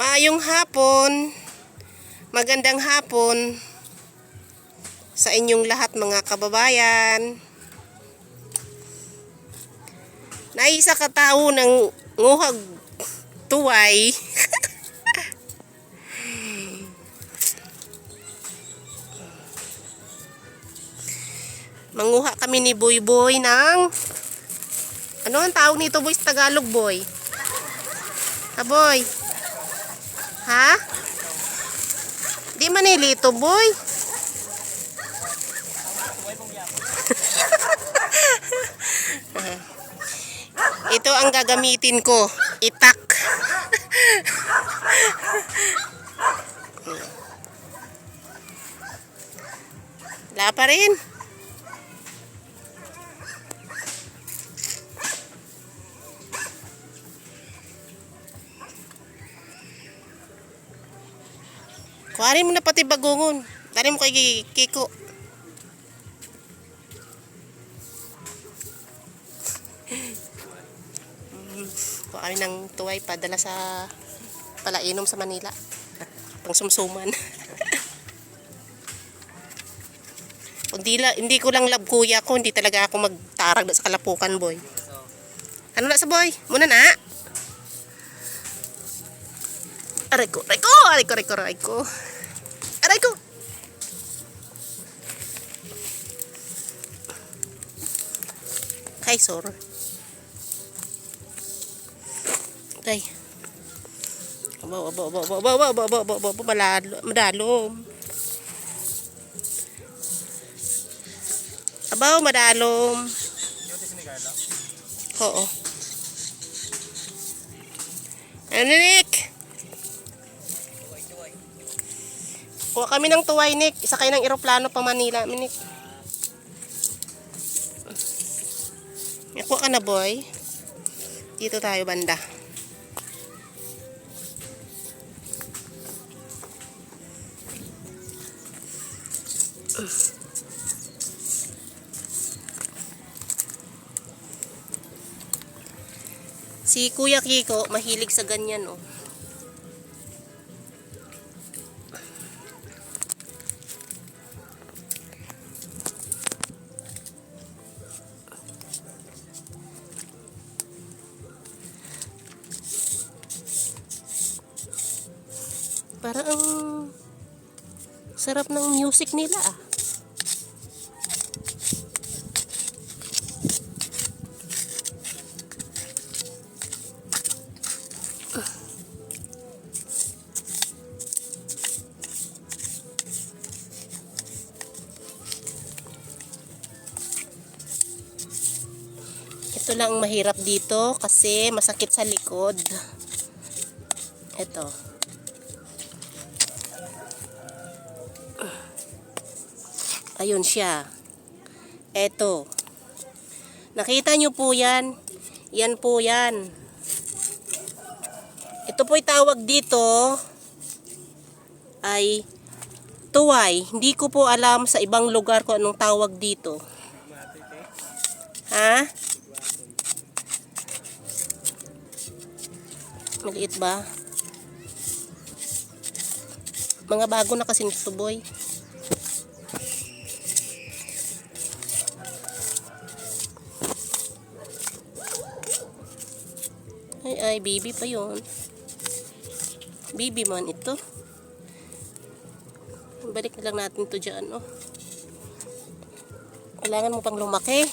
Maayong hapon. Magandang hapon sa inyong lahat mga kababayan. Naisa ka tao ng nguhag tuway. Manguha kami ni Boy Boy ng ano ang tawag nito boy Tagalog boy? Ha boy? Ha? Di manilito boy? Ito ang gagamitin ko. Itak. Wala pa rin. Kuharin mo na pati bagungon. Dali mo kay Kiko. Kuha kami ng tuway padala sa palainom sa Manila. Pang sumsuman. hindi, la, hindi ko lang love kuya ko, hindi talaga ako magtarag sa kalapukan boy. Ano na sa boy? Muna na. Aray ko, aray ko, aray ko, aray ko, aray ko. Kay sor. Aba, aba, aba, aba, aba, aba, aba, aba, aba, aba, malalo, madalom. Abaw, madalom. Oo. Ano, Nick? Kuha kami ng tuway, Nick. Isa kayo ng eroplano pa Manila, Nick. Kuha ka na, boy. Dito tayo, banda. Si Kuya Kiko, mahilig sa ganyan, oh. Parang ang sarap ng music nila ah. Ito lang ang mahirap dito kasi masakit sa likod. Ito. Ayun siya. Eto. Nakita nyo po yan. Yan po yan. Ito po'y tawag dito ay tuway. Hindi ko po alam sa ibang lugar kung anong tawag dito. Ha? Maliit ba? Mga bago na kasi nito boy. Ay, ay, baby pa yon. Baby man ito. Balik na lang natin to dyan, oh. Kailangan mo pang lumaki.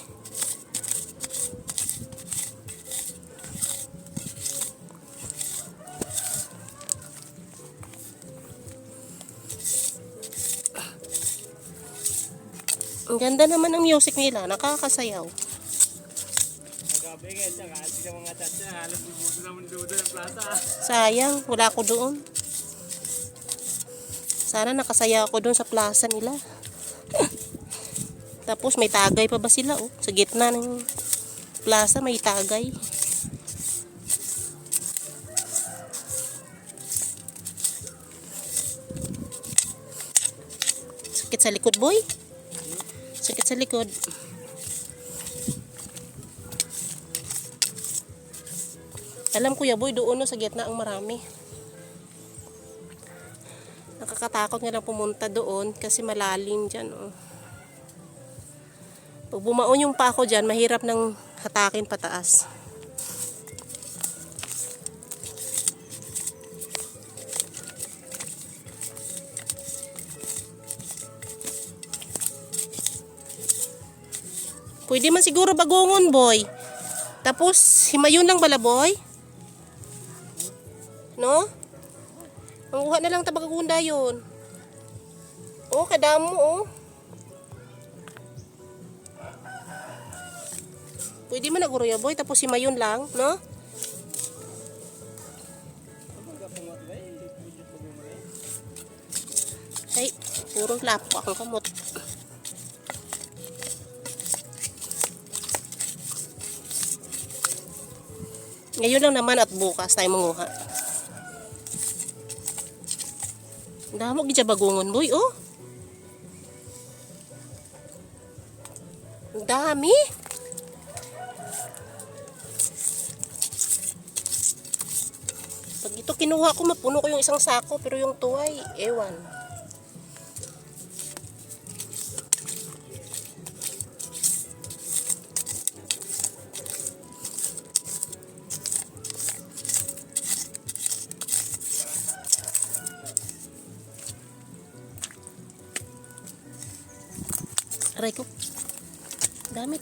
Ang ganda naman ng music nila, nakakasayaw. Sayang, wala ako doon. Sana nakasaya ako doon sa plaza nila. Tapos may tagay pa ba sila oh? Sa gitna ng plaza may tagay. Sakit sa likod boy. Sakit sa likod. Alam kuya boy, doon no, sa gitna ang marami. Nakakatakot nga lang pumunta doon kasi malalim dyan. Oh. Pag bumaon yung pako dyan, mahirap nang hatakin pataas. Pwede man siguro bagungon, boy. Tapos, himayon lang bala, boy? No? Manguha na lang tabagagunda yun. Oh, kadamo, oh. Pwede man naguro ya, boy. Tapos himayon lang, no? Ay, puro lapo akong kamot. Ngayon lang naman at bukas tayo manguha. Damo gid bagungon boy, oh. Dami. Pag ito kinuha ko, mapuno ko yung isang sako, pero yung tuway, ewan.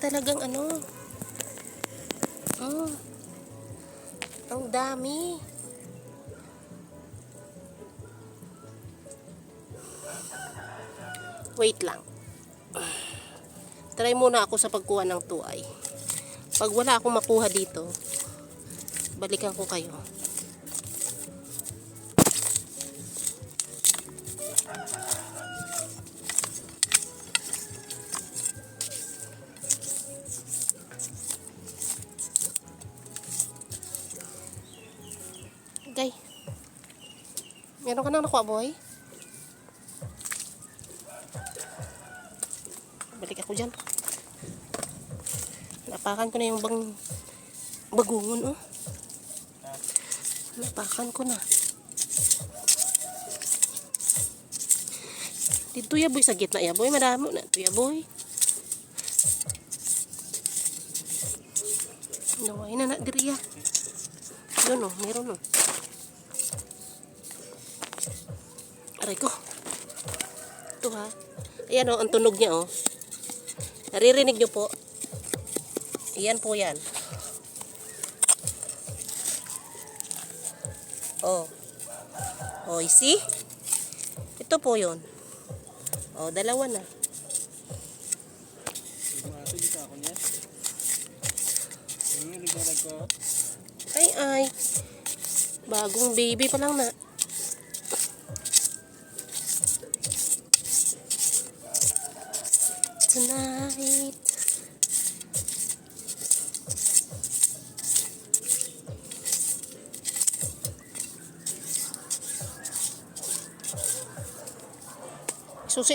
Talagang ano. Oh. Ang dami. Wait lang. Try muna ako sa pagkuha ng tuay. Pag wala akong makuha dito, balikan ko kayo. Nang nakuha, boy? Balik ako dyan. Napakan ko na yung bang bagungon, oh. Napakan ko na. Dito ya boy sa gitna ya boy, madamo na to ya boy. Naway na na diri ya. Yun oh, meron oh. Aray ko. Ito ha. Ayan oh, ang tunog niya oh. Naririnig niyo po. Ayan po yan. Oh. Oh, you? Ito po yun. Oh, dalawa na. Ay, ay. Bagong baby pa lang na.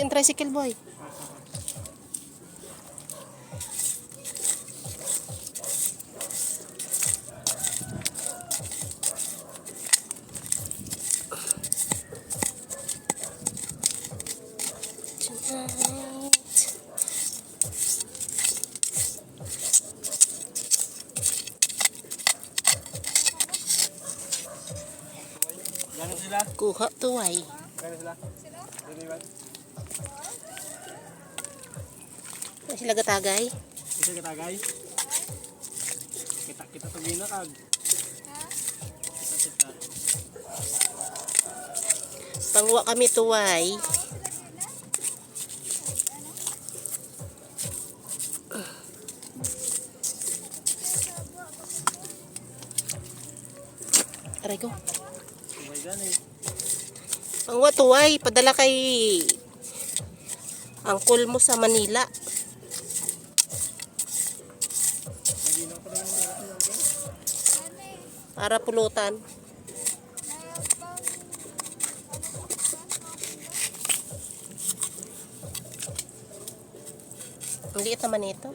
Yung tricycle boy. Tonight. Gano'n sila? Kuha tuway. Sila? Dili ba? Ay, sila gatagay. Kita kita to gina kag. Kita kita. Pangwa kami tuway. Aray ko. Sabay gani. Pangwa tuway. Padala kay angkol mo sa Manila. Nagino pa rin yung Para pulutan. Ang liit naman ito.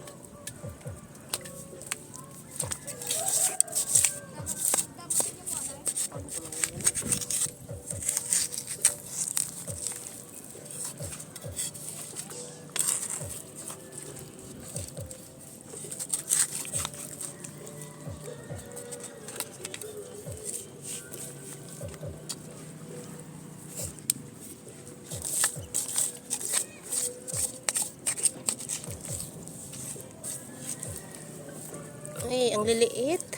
Ay, ang liliit.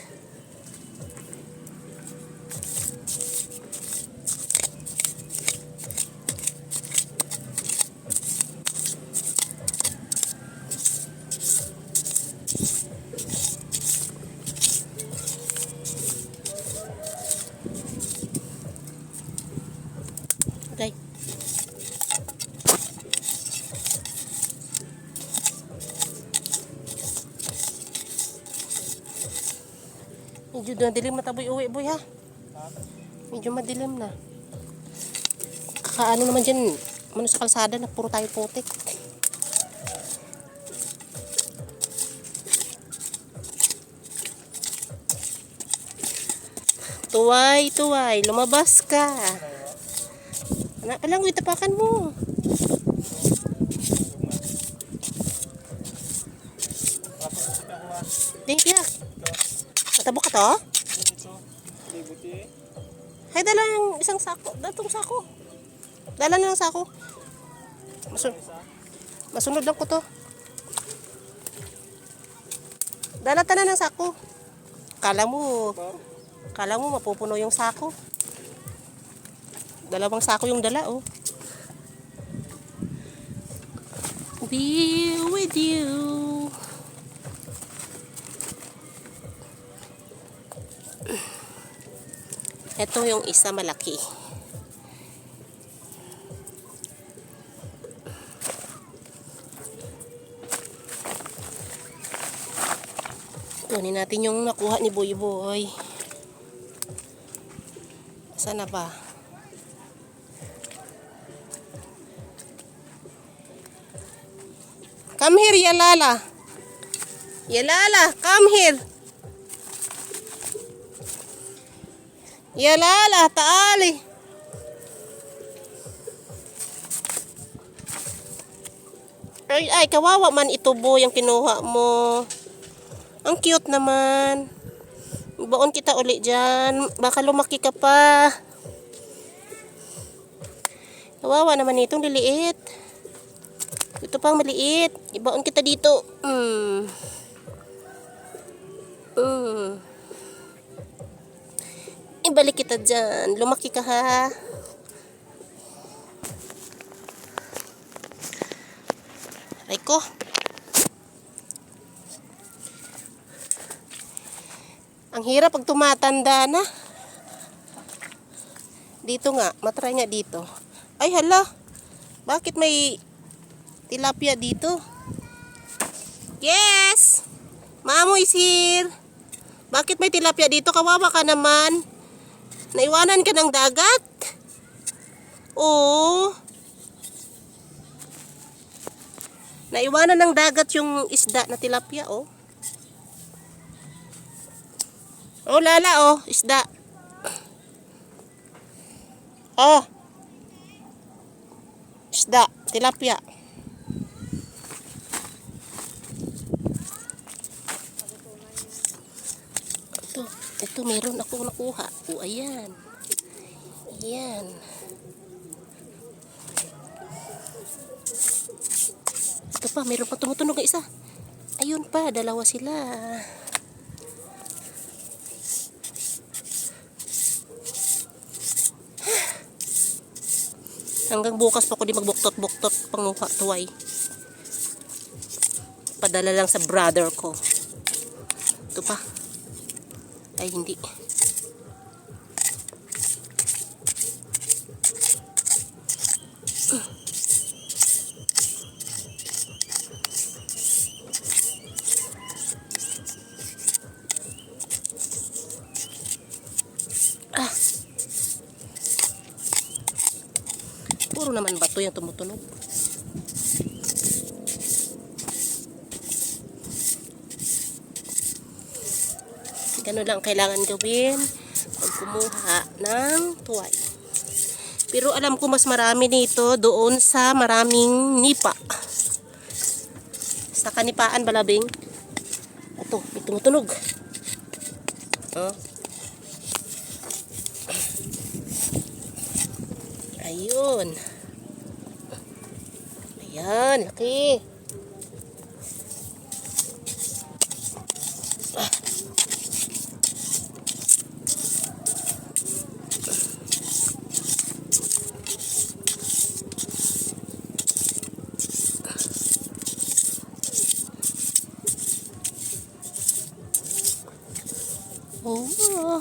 Medyo madilim na taboy uwi boy ha. Medyo madilim na. Kakaano naman dyan, ano sa kalsada na puro tayo putik. Tuway, tuway, lumabas ka. Anak pa lang, tapakan mo. Thank you. Eh. Hay, dala yung isang sako. Datong sako. Dala na ng sako. Masun masunod lang ko to. Dala ta na ng sako. Kala mo, kala mo mapupuno yung sako. Dalawang sako yung dala, oh. Be with you. Ito yung isa malaki. Kunin natin yung nakuha ni Boy Boy. Sana ba? Come here, Yalala. Yalala, come here. Yalala, taali. Ay, ay, kawawa man ito boy kinuha mo. Ang cute naman. Baon kita uli dyan. Baka lumaki ka pa. Kawawa naman itong liliit. Ito pang maliit. Ibaon kita dito. Mm. Mm. Ibalik kita dyan. Lumaki ka ha. Aray ko. Ang hirap pag tumatanda na. Dito nga. Matry nga dito. Ay hala. Bakit may tilapia dito? Yes! Mamo is here. Bakit may tilapia dito? Kawawa ka naman. Naiwanan ka ng dagat? Oo. Naiwanan ng dagat yung isda na tilapia, oh. Oh, lala, oh. Isda. Oh. Isda. Tilapia. Ito, ito meron ako nakuha. O, ayan. Ayan. Ito pa, meron pa tumutunog na isa. Ayun pa, dalawa sila. Hanggang bukas pa ko di magbuktot-buktot panguha tuway. Padala lang sa brother ko. Ito pa. Ay, hindi. Ah. Puro naman bato yung tumutunog. Ganun lang kailangan gawin pag kumuha ng tuway. Pero alam ko mas marami nito doon sa maraming nipa. Sa kanipaan balabing. Ito, may tumutunog. Oh. Ayun. Ayan, laki. 不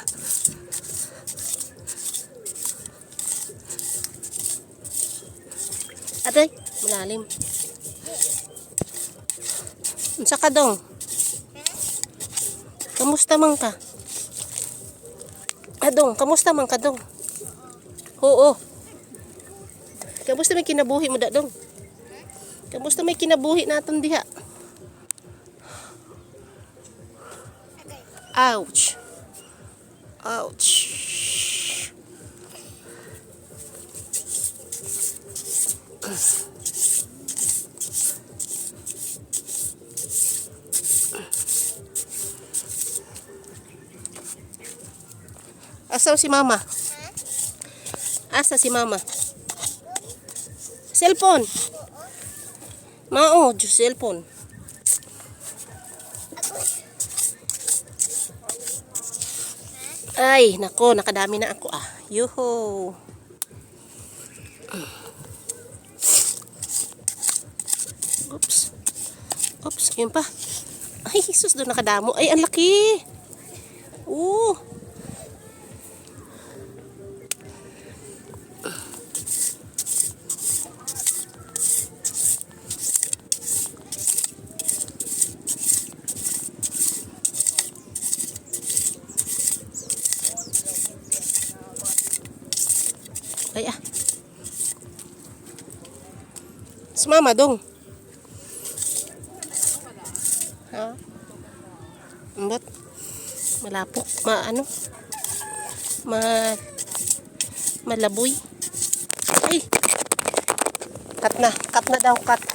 malalim. Unsa ka dong? Kamusta man ka? Adong, kamusta man ka dong? Oo. Kamusta may kinabuhi mo da dong? Kamusta may kinabuhi naton diha? Ouch. Ouch. Asa si mama? Asa si mama? Cellphone. Mao, cellphone. Ay, nako, nakadami na ako ah. Yuho. Oops. Oops, yun pa. Ay, Jesus, doon nakadamo. Ay, ang laki. Oo. Sumama dong. Ha? Ambot. Malapok. Ma ano? Ma malaboy. Ay. Cut na. Cut na daw. Cut.